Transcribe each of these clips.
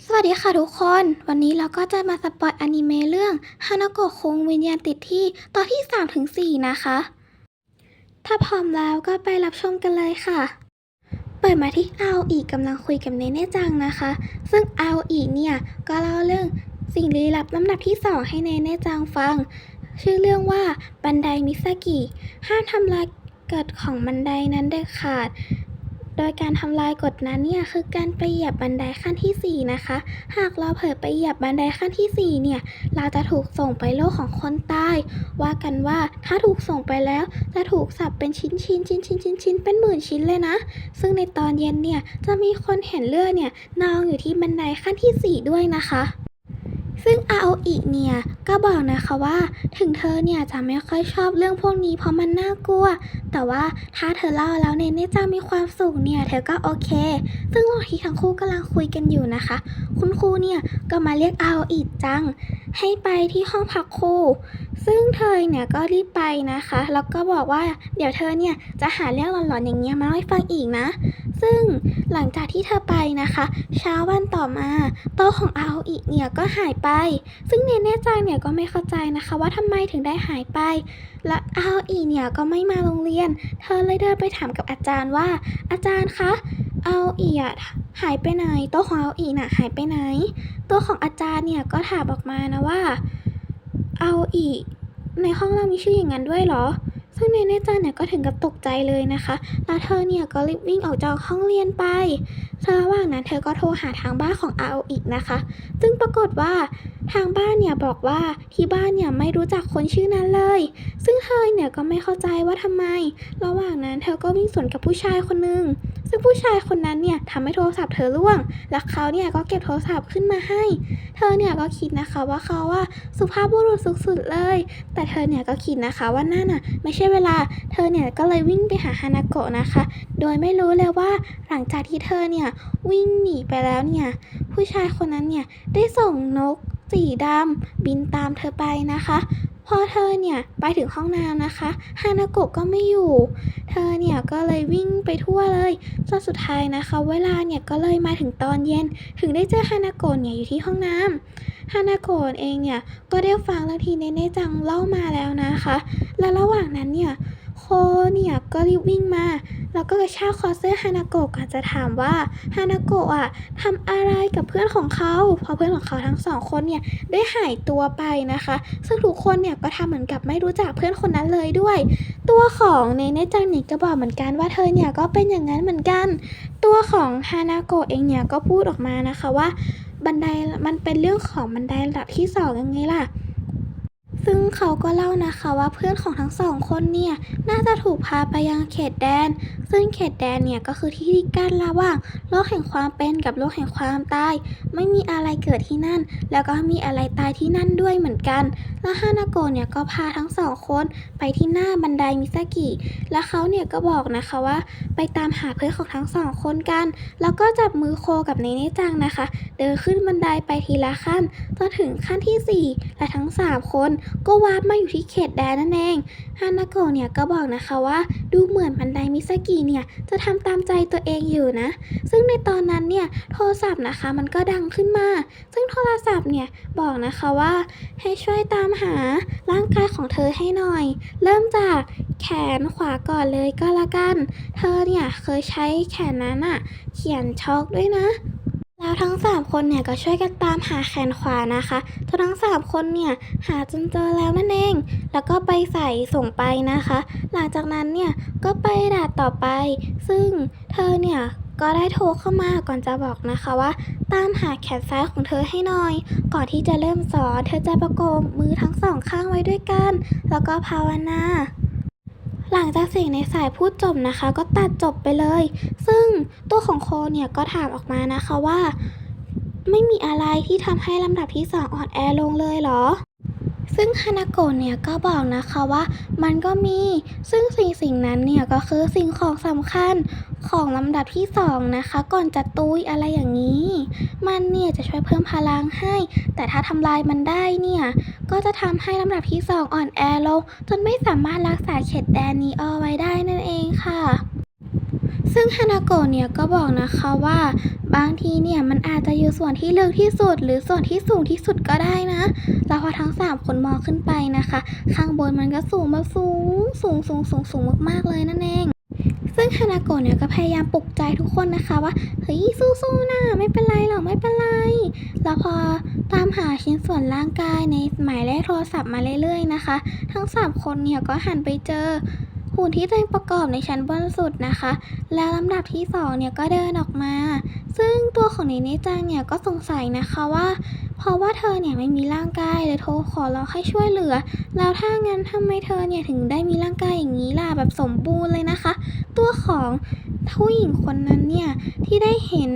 สวัสดีค่ะทุกคน วันนี้เราก็จะมาสปอยอนิเมะเรื่องฮานาโกะคงวิญญาณติดที่ตอนที่ 3 ถึง 4 นะคะ ถ้าพร้อมแล้วก็ไปรับชมกันเลยค่ะ เปิดมาที่อาอีกำลังคุยกับเนเน่จังนะคะ ซึ่งอาอีเนี่ยก็เล่าเรื่องสิ่งลี้ลับลำดับที่ 2 ให้เนเน่จังฟัง ชื่อเรื่องว่าบันไดมิซากิห้ามทำลายเกฎของบันไดนั้นเด็ดขาด ดยการทำลายกฎนั้นเนี่ยคือการไปเหยียบบันไดขั้นทีสี่4 นะคะ หากเราเผลอไปเหยียบบันไดขั้นทีสี่ 4 เนี่ย เราจะถูกส่งไปโลกของคนตาย ว่ากันว่าถ้าถูกส่งไปแล้วจะถูกสับเป็นชิ้นชิ้นชิ้นชิ้นชิ้นชิ้นเป็นหมื่นชิ้นเลยนะ ซึ่งในตอนเย็นเนี่ยจะมีคนเห็นเลือดเนี่ยนองอยู่ที่บันไดขั้นที่ 4 ด้วยนะคะ ซึ่งอาโออิเนี่ยก็บอกนะคะว่า ถึงเธอเนี่ยจะไม่ค่อยชอบเรื่องพวกนี้เพราะมันน่ากลัว แต่ว่าถ้าเธอเล่าแล้วเนเน่จะมีความสุขเนี่ยเธอก็โอเค ซึ่งระหว่างที่ทั้งคู่กำลังคุยกันอยู่นะคะ คุณครูเนี่ยก็มาเรียกอาโออิจัง ให้ไปที่ห้องพักครูซึ่งเธอเนี่ยก็รีบไปนะคะ แล้วก็บอกว่าเดี๋ยวเธอเนี่ยจะหาเรื่องหลอนๆอย่างเงี้ยมาเล่าให้ฟังอีกนะ ซึ่งหลังจากที่เธอไปนะคะ เช้าวันต่อมาโต๊ะของอาโออิเนี่ยก็หายไป ซึ่งเนเน่จังเนี่ยก็ไม่เข้าใจนะคะ ว่าทำไมถึงได้หายไป และอาโออิเนี่ยก็ไม่มาโรงเรียน เธอเลยเดินไปถามกับอาจารย์ว่า อาจารย์คะอาโออิอะหายไปไหนโต๊ะของอาโออิน่ะหายไปไหนโต๊ะของอาจารย์เนี่ยก็ถามออกมานะว่าอาโออิในห้องเรามีชื่ออย่างนั้นด้วยเหรอ ซึ่งเนเน่จันเนี่ยก็ถึงกับตกใจเลยนะคะ แล้วเธอเนี่ยก็รีบวิ่งออกจากห้องเรียนไประหว่างนั้นเธอก็โทรหาทางบ้านของอาโออินะคะ ซึ่งปรากฏว่าทางบ้านเนี่ยบอกว่าที่บ้านเนี่ยไม่รู้จักคนชื่อนั้นเลย ซึ่งเธอเนี่ยก็ไม่เข้าใจว่าทำไม ระหว่างนั้นเธอก็วิ่งสวนกับผู้ชายคนหนึ่ง ซึ่งผู้ชายคนนั้นเนี่ยทำให้โทรศัพท์เธอร่วง และเขาเนี่ยก็เก็บโทรศัพท์ขึ้นมาให้ เธอเนี่ยก็คิดนะคะว่าเขาว่าสุภาพบุรุษสุดๆเลย แต่เธอเนี่ยก็คิดนะคะว่านั่นน่ะไม่ใช่เวลา เธอเนี่ยก็เลยวิ่งไปหาฮานาโกะนะคะ โดยไม่รู้เลยว่าหลังจากที่เธอเนี่ยวิ่งหนีไปแล้วเนี่ยผู้ชายคนนั้นเนี่ยได้ส่งนกสีดำบินตามเธอไปนะคะ อเธอเนี่ยไปถึงห้องน้ำนะคะ ฮานาโกะก็ไม่อยู่ เธอเนี่ยก็เลยวิ่งไปทั่วเลยจนสุดท้ายนะคะ เวลาเนี่ยก็เลยมาถึงตอนเย็น ถึงได้เจอฮานาโกะเนี่ยอยู่ที่ห้องน้ำฮานาโกะเองเนี่ยก็ได้ฟังแล้วทีเนเน่จังเล่ามาแล้วนะคะ และระหว่างนั้นเนี่ย เนี่ยก็รีบวิ่งมา แล้วก็กระชากคอเสื้อฮานาโกะก่อนจะถามว่าฮานาโกะอะทำอะไรกับเพื่อนของเขาเพราะเพื่อนของเขาทั้งสองคนเนี่ยได้หายตัวไปนะคะ ซึ่งทุกคนเนี่ยก็ทำเหมือนกับไม่รู้จักเพื่อนคนนั้นเลยด้วย ตัวของเนเนจังเนี่ยก็บอกเหมือนกันว่าเธอเนี่ยก็เป็นอย่างนั้นเหมือนกัน ตัวของฮานาโกะเองเนี่ยก็พูดออกมานะคะว่าบันไดมันเป็นเรื่องของบันไดระดับที่สองยังไงล่ะ ซึ่งเขาก็เล่านะคะว่าเพื่อนของทั้งสองคนเนี่ยน่าจะถูกพาไปยังเขตแดน ซึ่งเขตแดนเนี่ยก็คือที่ที่กั้นระหว่างโลกแห่งความเป็นกับโลกแห่งความตาย ไม่มีอะไรเกิดที่นั่น แล้วก็มีอะไรตายที่นั่นด้วยเหมือนกันแล้วฮานาโกะเนี่ยก็พาทั้งสองคนไปที่หน้าบันไดมิซากิ แล้วเขาเนี่ยก็บอกนะคะว่า ไปตามหาเพื่อนของทั้งสองคนกัน แล้วก็จับมือโคกับเนเนจังนะคะ เดินขึ้นบันไดไปทีละขั้นจนถึงขั้นที่ 4 และทั้ง 3 คนก็วาร์ปมาอยู่ที่เขตแดนนั่นเองฮานาโกะเนี่ยก็บอกนะคะว่า ดูเหมือนบันไดมิซากิเนี่ยจะทำตามใจตัวเองอยู่นะ ซึ่งในตอนนั้นเนี่ยโทรศัพท์นะคะมันก็ดังขึ้นมา ซึ่งโทรศัพท์เนี่ยบอกนะคะว่าให้ช่วยตามหาร่างกายของเธอให้หน่อย เริ่มจากแขนขวาก่อนเลยก็แล้วกัน เธอเนี่ยเคยใช้แขนนั้นอะเขียนช็อกด้วยนะ แล้วทั้ง3คนเนี่ยก็ช่วยกันตามหาแขนขวานะคะจนทั้ง3คนเนี่ยหาจนเจอแล้วนั่นเอง แล้วก็ไปใส่ส่งไปนะคะ หลังจากนั้นเนี่ยก็ไปด่าต่อไป ซึ่งเธอเนี่ยก็ได้โทรเข้ามาก่อนจะบอกนะคะว่า ตามหาแขนซ้ายของเธอให้หน่อย ก่อนที่จะเริ่มสอนเธอจะประกบมือทั้งสองข้างไว้ด้วยกัน แล้วก็ภาวนา หลังจากเสียงในสายพูดจบนะคะ ก็ตัดจบไปเลย ซึ่งตัวของโคเนี่ยก็ถามออกมานะคะว่า ไม่มีอะไรที่ทำให้ลำดับที่สองอ่อนแอลงเลยเหรอ ซึ่งฮานาโกะเนี่ยก็บอกนะคะว่ามันก็มี ซึ่งสิ่งสิ่งนั้นเนี่ยก็คือสิ่งของสำคัญ ของลำดับที่สองนะคะ ก่อนจะตุ้ยอะไรอย่างนี้ มันเนี่ยจะช่วยเพิ่มพลังให้ แต่ถ้าทำลายมันได้เนี่ย ก็จะทำให้ลำดับที่สองอ่อนแอลง จนไม่สามารถรักษาเขตแดนนี้เอาไว้ได้นั่นเองค่ะซึ่งฮานาโกะเนี่ยก็บอกนะคะว่า บางทีเนี่ยมันอาจจะอยู่ส่วนที่ลึกที่สุด หรือส่วนที่สูงที่สุดก็ได้นะแล้วพอทั้งสามคนมองขึ้นไปนะคะ ข้างบนมันก็สูงแบบสูงสูงสูงสูงสูงมากๆเลยนั่นเอง ซึ่งฮานาโกะเนี่ยก็พยายามปลุกใจทุกคนนะคะว่าเฮ้ยสู้ๆนะไม่เป็นไรหรอกไม่เป็นไร แล้วพอตามหาชิ้นส่วนร่างกายในหมายเลขโทรศัพท์มาเรื่อยๆนะคะ ทั้งสามคนเนี่ยก็หันไปเจอหุ่นที่ตัวเองประกอบในชั้นบนสุดนะคะ แล้วลำดับที่สองเนี่ยก็เดินออกมา ซึ่งตัวของเนเนจังเนี่ยก็สงสัยนะคะว่า เพราะว่าเธอเนี่ยไม่มีร่างกายเลยโทรขอร้องให้ช่วยเหลือ แล้วถ้างั้นทำไมเธอเนี่ยถึงได้มีร่างกายอย่างนี้ล่ะแบบสมบูรณ์เลยนะคะ ตัวของ ผู้หญิงคนนั้นเนี่ยที่ได้เห็น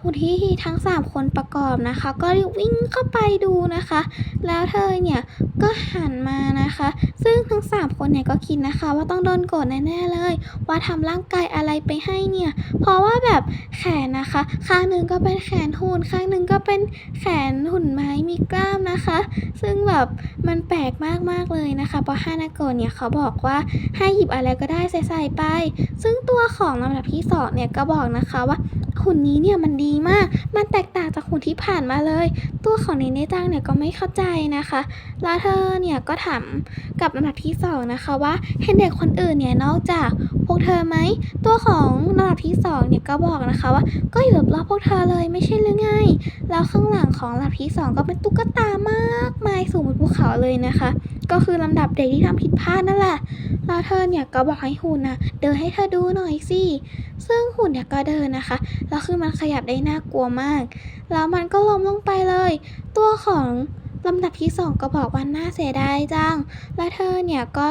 หุ่นที่ทั้งสามคนประกอบนะคะ ก็รีบวิ่งเข้าไปดูนะคะ แล้วเธอเนี่ยก็หันมานะคะ ซึ่งทั้งสามคนเนี่ยก็คิดนะคะว่าต้องโดนโกรธแน่ๆเลย ว่าทำร่างกายอะไรไปให้เนี่ย เพราะว่าแบบแขนนะคะ ข้างหนึ่งก็เป็นแขนหุ่นข้างหนึ่งก็เป็นแขนหุ่นไม้มีกล้ามนะคะ ซึ่งแบบมันแปลกมากๆเลยนะคะเพราะฮานาโกะเนี่ยเขาบอกว่าให้หยิบอะไรก็ได้ใส่ๆไป ซึ่งตัวของลำดับที่สองเนี่ยก็บอกนะคะว่าหุ่นนี้เนี่ยมันดีมาก มันแตกต่างจากหุ่นที่ผ่านมาเลย ตัวของเนเน่จังเนี่ยก็ไม่เข้าใจนะคะ แล้วเธอเนี่ยก็ถามกับลำดับที่สองนะคะว่าเห็นเด็กคนอื่นเนี่ยนอกจาก พวกเธอไหม ตัวของลำดับที่สองเนี่ยก็บอกนะคะว่า ก็อยู่รอบพวกเธอเลยไม่ใช่หรือไง แล้วข้างหลังของลำดับที่สองก็เป็นตุ๊กตามากมายสูงบนภูเขาเลยนะคะ ก็คือลำดับเด็กที่ทำผิดพลาดนั่นแหละ แล้วเธอเนี่ยก็บอกให้หุ่นนะเดินให้เธอดูหน่อยสิ ซึ่งหุ่นเนี่ยก็เดินนะคะ แล้วคือมันขยับได้น่ากลัวมาก แล้วมันก็ล้มลงไปเลย ตัวของ ลำดับที่สองก็บอกว่าน่าเสียดายจัง แล้วเธอเนี่ยก็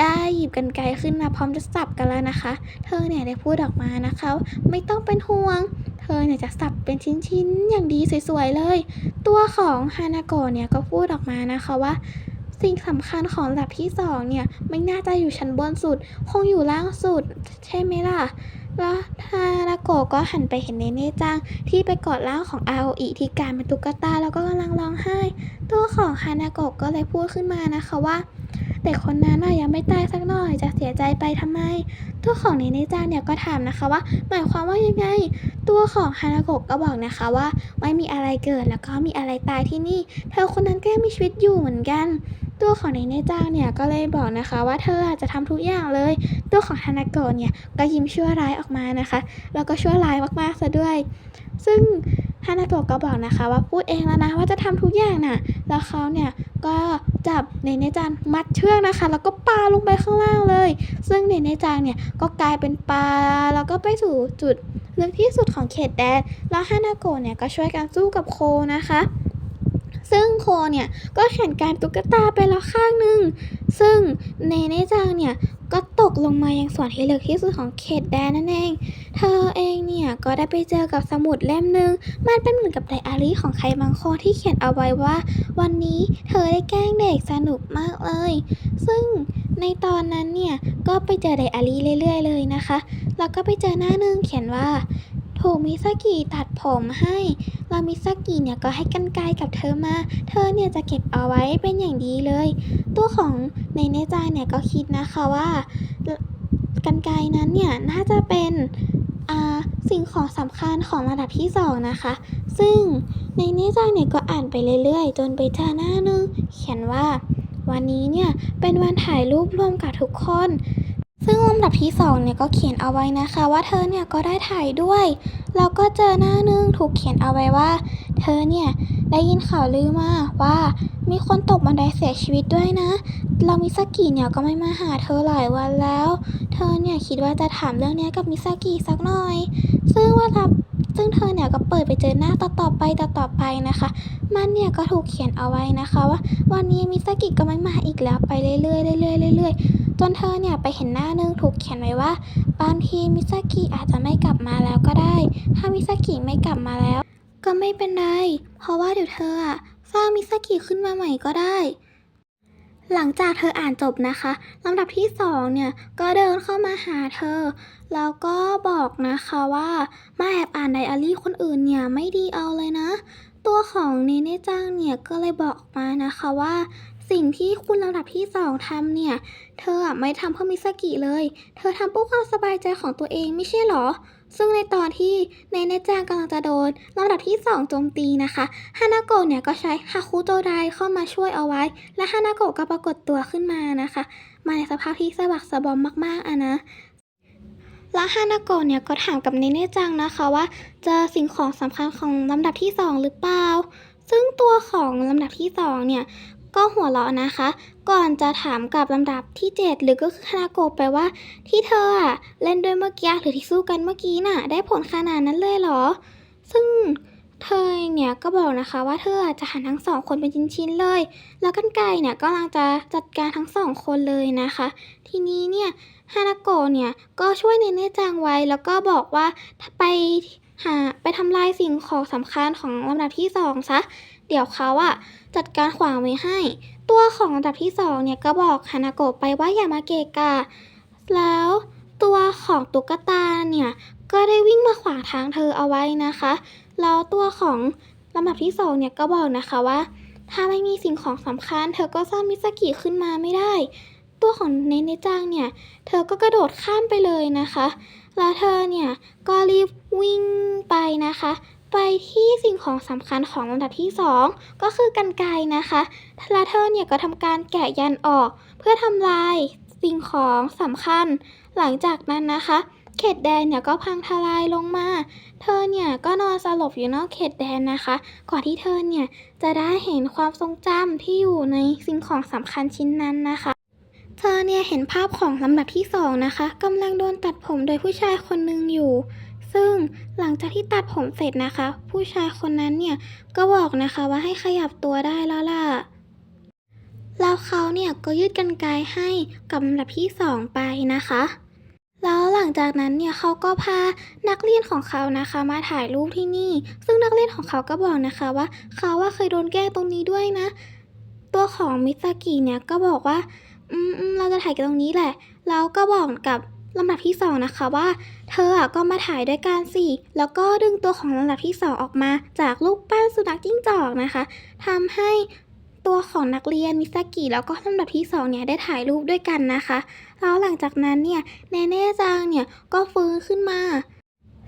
ได้หยิบกันไกรขึ้นมาพร้อมจะสับกันแล้วนะคะ เธอเนี่ยได้พูดออกมานะคะ ไม่ต้องเป็นห่วง เธอเนี่ยจะสับเป็นชิ้นๆ อย่างดีสวยๆเลย ตัวของฮานาโกะเนี่ยก็พูดออกมานะคะว่าสิ่งสำคัญของระดับที่สองเนี่ยไม่น่าจะอยู่ชั้นบนสุด คงอยู่ล่างสุด ใช่ไหมล่ะ แล้วฮานาโกะก็หันไปเห็นเนเน่จังที่ไปกอดร่างของอาโออิที่กลายเป็นตุ๊กตาแล้วก็กำลังร้องไห้ ตัวของฮานาโกะก็เลยพูดขึ้นมานะคะว่าเด็กคนนั้นน่ะยังไม่ตายสักหน่อยจะเสียใจไปทำไม ตัวของเนเน่จังเนี่ยก็ถามนะคะว่า หมายความว่ายังไง ตัวของฮานาโกะก็บอกนะคะว่า ไม่มีอะไรเกิดแล้วก็มีอะไรตายที่นี่ เธอคนนั้นก็ยังมีชีวิตอยู่เหมือนกัน ตัวของเนเน่จังเนี่ยก็เลยบอกนะคะว่าเธออาจจะทำทุกอย่างเลย ตัวของฮานาโกะเนี่ยก็ยิ้มชั่วร้ายออกมานะคะ แล้วก็ชั่วร้ายมากๆซะด้วย ซึ่งฮานาโกะก็บอกนะคะว่าพูดเองแล้วนะว่าจะทำทุกอย่างน่ะแล้วเขาเนี่ยก็จับเนเน่จังมัดเชือกนะคะ แล้วก็ปาลงไปข้างล่างเลย ซึ่งเนเน่จังเนี่ยก็กลายเป็นปลาแล้วก็ไปสู่จุดลึกที่สุดของเขตแดนแล้วฮานาโกะเนี่ยก็ช่วยกันสู้กับโคนะคะ ซึ่งโคเนี่ยก็แข่งการตุ๊กตาไปแล้วข้างหนึ่ง ซึ่งเนเนจังเนี่ยก็ตกลงมายังส่วนที่ลึกที่สุดของเขตแดนนั่นเอง เธอเองเนี่ยก็ได้ไปเจอกับสมุดเล่มหนึ่งมันเป็นเหมือนกับไดอารี่ของใครบางคนที่เขียนเอาไว้ว่า วันนี้เธอได้แกล้งเด็กสนุกมากเลย ซึ่งในตอนนั้นเนี่ยก็ไปเจอไดอารี่เรื่อยๆเลยนะคะ แล้วก็ไปเจอหน้าหนึ่งเขียนว่า ถูกมิซากิตัดผมให้แล้วมิซากิเนี่ยก็ให้กันไกลกับเธอมา เธอเนี่ยจะเก็บเอาไว้เป็นอย่างดีเลย ตัวของในเนจายเนี่ยก็คิดนะคะว่ากันไกลนั้นเนี่ยน่าจะเป็นอ่าสิ่งของสำคัญของระดับที่สองนะคะ ซึ่งในเนจายเนี่ยก็อ่านไปเรื่อยๆ จนไปเจอหน้านึง เขียนว่า วันนี้เนี่ยเป็นวันถ่ายรูปร่วมกับทุกคน ซึ่งลำดับที่สองเนี่ยก็เขียนเอาไว้นะคะ ว่าเธอเนี่ยก็ได้ถ่ายด้วย แล้วก็เจอหน้านึงถูกเขียนเอาไว้ว่า เธอเนี่ยได้ยินข่าวลือมาว่ามีคนตกบันไดเสียชีวิตด้วยนะ เรามิซากิเนี่ยก็ไม่มาหาเธอหลายวันแล้ว เธอเนี่ยคิดว่าจะถามเรื่องนี้กับมิซากิสักหน่อย ซึ่งว่ารับซึ่งเธอเนี่ยก็เปิดไปเจอหน้าต่อๆไปต่อๆไปนะคะ มันเนี่ยก็ถูกเขียนเอาไว้นะคะว่า วันนี้มิซากิก็ไม่มาอีกแล้วไปเรื่อยๆเรื่อยๆเรื่อยๆ จนเธอเนี่ยไปเห็นหน้านึงถูกเขียนไว้ว่า บางทีมิซากิอาจจะไม่กลับมาแล้วก็ได้ ถ้ามิซากิไม่กลับมาแล้ว ก็ไม่เป็นไร เพราะว่าเดี๋ยวเธออะสร้างมิซากิขึ้นมาใหม่ก็ได้ หลังจากเธออ่านจบนะคะลำดับที่สองเนี่ยก็เดินเข้ามาหาเธอ แล้วก็บอกนะคะว่ามาแอบอ่านไดอารี่คนอื่นเนี่ยไม่ดีเอาเลยนะตัวของเนเน่จังเนี่ยก็เลยบอกมานะคะว่า สิ่งที่คุณลำดับที่สองทำเนี่ย เธอไม่ทำเพื่อมิสกิเลย เธอทำเพื่อความสบายใจของตัวเองไม่ใช่หรอ ซึ่งในตอนที่เนเนจังกำลังจะโดนลำดับที่สองโจมตีนะคะฮานาโกะเนี่ยก็ใช้ฮาคุโจไดเข้ามาช่วยเอาไว้ และฮานาโกะก็ปรากฏตัวขึ้นมานะคะ มาในสภาพที่สะบักสะบอมมากๆอะนะแล้วฮานาโกะเนี่ยก็ถามกับเนเน่จังนะคะว่าเจอสิ่งของสำคัญของลำดับที่สองหรือเปล่า ซึ่งตัวของลำดับที่สองเนี่ย ก็หัวเราะนะคะ ก่อนจะถามกับลำดับที่ 7 หรือก็คือฮานาโกะไปว่า ที่เธออะเล่นด้วยเมื่อกี้หรือที่สู้กันเมื่อกี้น่ะ ได้ผลขนาดนั้นเลยเหรอ ซึ่งเธอเนี่ยก็บอกนะคะว่าเธอจะหันทั้งสองคนเป็นชิ้นๆเลย แล้วกันไกรเนี่ยก็กำลังจะจัดการทั้งสองคนเลยนะคะ ทีนี้เนี่ยฮานาโกะเนี่ยก็ช่วยเนเน่จังไว้แล้วก็บอกว่าถ้าไปหาไปทำลายสิ่งของสำคัญของลำดับที่สองซะ เดี๋ยวเขาอะจัดการขวางไว้ให้ ตัวของลำดับที่สองเนี่ยก็บอกฮานาโกะไปว่าอย่ามาเกะกะ แล้วตัวของตุ๊กตาเนี่ยก็ได้วิ่งมาขวางทางเธอเอาไว้นะคะ แล้วตัวของลำดับที่สองเนี่ยก็บอกนะคะว่า ถ้าไม่มีสิ่งของสำคัญ เธอก็สร้างมิสกิขึ้นมาไม่ได้ ตัวของเนเนจังเนี่ย เธอก็กระโดดข้ามไปเลยนะคะ แล้วเธอเนี่ยก็รีบวิ่งไปนะคะ ไปที่สิ่งของสำคัญของลำดับที่ 2 ก็คือกันไกนะคะแล้วเธอเนี่ยก็ทำการแกะยันออก เพื่อทำลายสิ่งของสำคัญ หลังจากนั้นนะคะ เขตแดนเนี่ยก็พังทลายลงมา เธอเนี่ยก็นอนสลบอยู่นอกเขตแดนนะคะ ก่อนที่เธอเนี่ยจะได้เห็นความทรงจำที่อยู่ในสิ่งของสำคัญชิ้นนั้นนะคะเธอเนี่ยเห็นภาพของลำดับที่สองนะคะกำลังโดนตัดผมโดยผู้ชายคนหนึ่งอยู่ ซึ่งหลังจากที่ตัดผมเสร็จนะคะ ผู้ชายคนนั้นเนี่ยก็บอกนะคะว่าให้ขยับตัวได้แล้วล่ะ แล้วเขาเนี่ยก็ยืดกันไกรให้กับลำดับที่สองไปนะคะ แล้วหลังจากนั้นเนี่ยเขาก็พานักเรียนของเขานะคะ มาถ่ายรูปที่นี่ ซึ่งนักเรียนของเขาก็บอกนะคะว่าเขาว่าเคยโดนแกล้งตรงนี้ด้วยนะ ตัวของมิซากิเนี่ยก็บอกว่า อืมเราจะถ่ายกันตรงนี้แหละ แล้วก็บอกกับ ลำดับที่สองนะคะว่า เธออะก็มาถ่ายด้วยกันสิแล้วก็ดึงตัวของลำดับที่สองออกมา จากรูปปั้นสุนัขจิ้งจอกนะคะทำให้ตัวของนักเรียนมิซากิแล้วก็ลำดับที่สองเนี่ยได้ถ่ายรูปด้วยกันนะคะแล้วหลังจากนั้นเนี่ยเนเน่จังเนี่ยก็ฟื้นขึ้นมา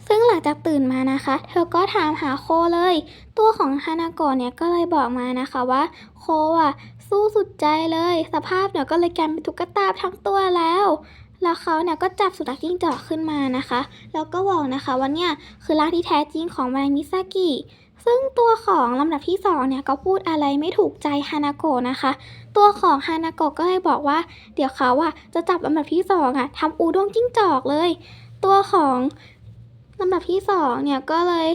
ซึ่งหลังจากตื่นมานะคะ เธอก็ถามหาโคเลย ตัวของฮานาโกะเนี่ยก็เลยบอกมานะคะว่า โคอะสู้สุดใจเลย สภาพเนี่ยก็เลยกลายเป็นตุ๊กตาทั้งตัวแล้ว แล้วเขาเนี่ยก็จับสุนัขจิ้งจอกขึ้นมานะคะ แล้วก็บอกนะคะว่าเนี่ยคือร่างที่แท้จริงของมามิซากิ ซึ่งตัวของลำดับที่สองเนี่ยก็พูดอะไรไม่ถูกใจฮานาโกะนะคะ ตัวของฮานาโกะก็เลยบอกว่า เดี๋ยวเขาอะจะจับลำดับที่สองอะทำอูด้งจิ้งจอกเลย ตัวของลำดับที่สองเนี่ยก็เลย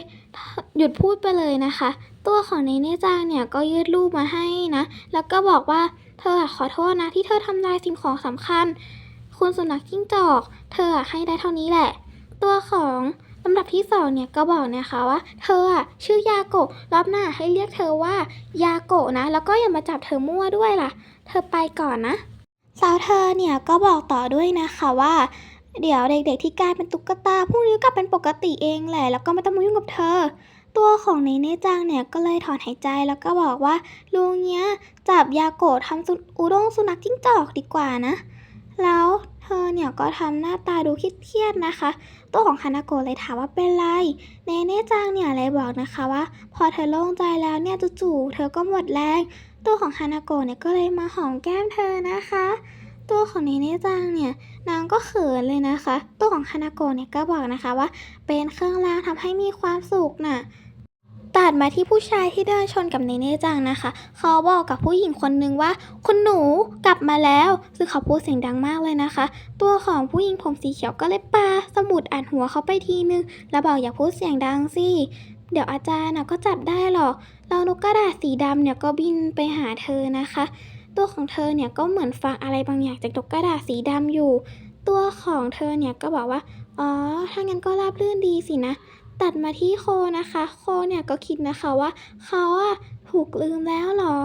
หยุดพูดไปเลยนะคะ ตัวของเนเน่จังเนี่ยก็ยืดรูปมาให้นะ แล้วก็บอกว่าเธอขอโทษนะที่เธอทำลายสิ่งของสำคัญ คุณสุนัขจิ้งจอก เธออะให้ได้เท่านี้แหละ ตัวของลำดับที่สองเนี่ยก็บอกนะคะว่า เธออะชื่อยาโกะรอบหน้าให้เรียกเธอว่ายาโกะนะ แล้วก็อย่ามาจับเธอมั่วด้วยล่ะ เธอไปก่อนนะสาวเธอเนี่ยก็บอกต่อด้วยนะคะว่า เดี๋ยวเด็กๆที่กลายเป็นตุ๊กตาพวกนี้ก็เป็นปกติเองแหละแล้วก็ไม่ต้องมายุ่งกับเธอ ตัวของเนเนจังเนี่ยก็เลยถอนหายใจแล้วก็บอกว่าลุงเนี้ยจับยาโกะทำอุด้งสุนัขจิ้งจอกดีกว่านะ แล้ว อเนี่ยก็ทำหน้าตาดูเครียดๆนะคะ ตัวของฮานาโกะเลยถามว่าเป็นไร เนเน่จังเนี่ยเลยบอกนะคะว่า พอเธอโล่งใจแล้วเนี่ยจู่ๆเธอก็หมดแรง ตัวของฮานาโกะเนี่ยก็เลยมาหอมแก้มเธอนะคะ ตัวของเนเน่จังเนี่ยนางก็เขินเลยนะคะ ตัวของฮานาโกะเนี่ยก็บอกนะคะว่า เป็นเครื่องรางทำให้มีความสุขน่ะ ตัดมาที่ผู้ชายที่เดินชนกับเนเน่จังนะคะ เขาบอกกับผู้หญิงคนนึงว่า คุณหนูกลับมาแล้ว ซึ่งเขาพูดเสียงดังมากเลยนะคะ ตัวของผู้หญิงผมสีเขียวก็เลยปาสมุดอ่านหัวเขาไปทีนึง แล้วบอกอย่าพูดเสียงดังสิ เดี๋ยวอาจารย์นะก็จับได้หรอกแล้วนกกระดาษสีดำเนี่ยก็บินไปหาเธอนะคะ ตัวของเธอเนี่ยก็เหมือนฟังอะไรบางอย่างจากนกกระดาษสีดำอยู่ ตัวของเธอเนี่ยก็บอกว่า อ๋อ ถ้างั้นก็ราบรื่นดีสินะ ตัดมาที่โคนะคะ โคเนี่ยก็คิดนะคะว่าเขาอะถูกลืมแล้วเหรอ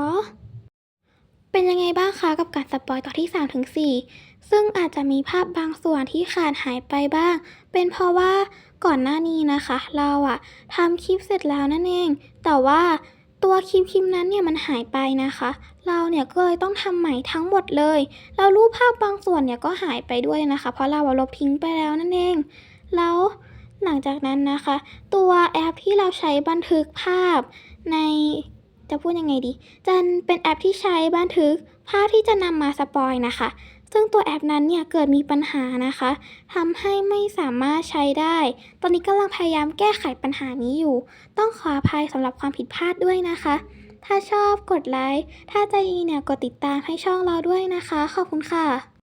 เป็นยังไงบ้างคะกับการสปอยต่อที่3ถึง4ซึ่งอาจจะมีภาพบางส่วนที่ขาดหายไปบ้าง เป็นเพราะว่าก่อนหน้านี้นะคะ เราอะทำคลิปเสร็จแล้วนั่นเอง แต่ว่าตัวคลิปคลิปนั้นเนี่ยมันหายไปนะคะ เราเนี่ยก็เลยต้องทำใหม่ทั้งหมดเลยแล้วรูปภาพบางส่วนเนี่ยก็หายไปด้วยนะคะ เพราะเราอะลบทิ้งไปแล้วนั่นเอง แล้ว หลังจากนั้นนะคะ ตัวแอปที่เราใช้บันทึกภาพในจะพูดยังไงดีจะเป็นแอปที่ใช้บันทึกภาพที่จะนำมาสปอยนะคะ ซึ่งตัวแอปนั้นเนี่ยเกิดมีปัญหานะคะทำให้ไม่สามารถใช้ได้ ตอนนี้กำลังพยายามแก้ไขปัญหานี้อยู่ ต้องขออภัยสำหรับความผิดพลาดด้วยนะคะ ถ้าชอบกดไลค์ ถ้าใจดีเนี่ยกดติดตามให้ช่องเราด้วยนะคะ ขอบคุณค่ะ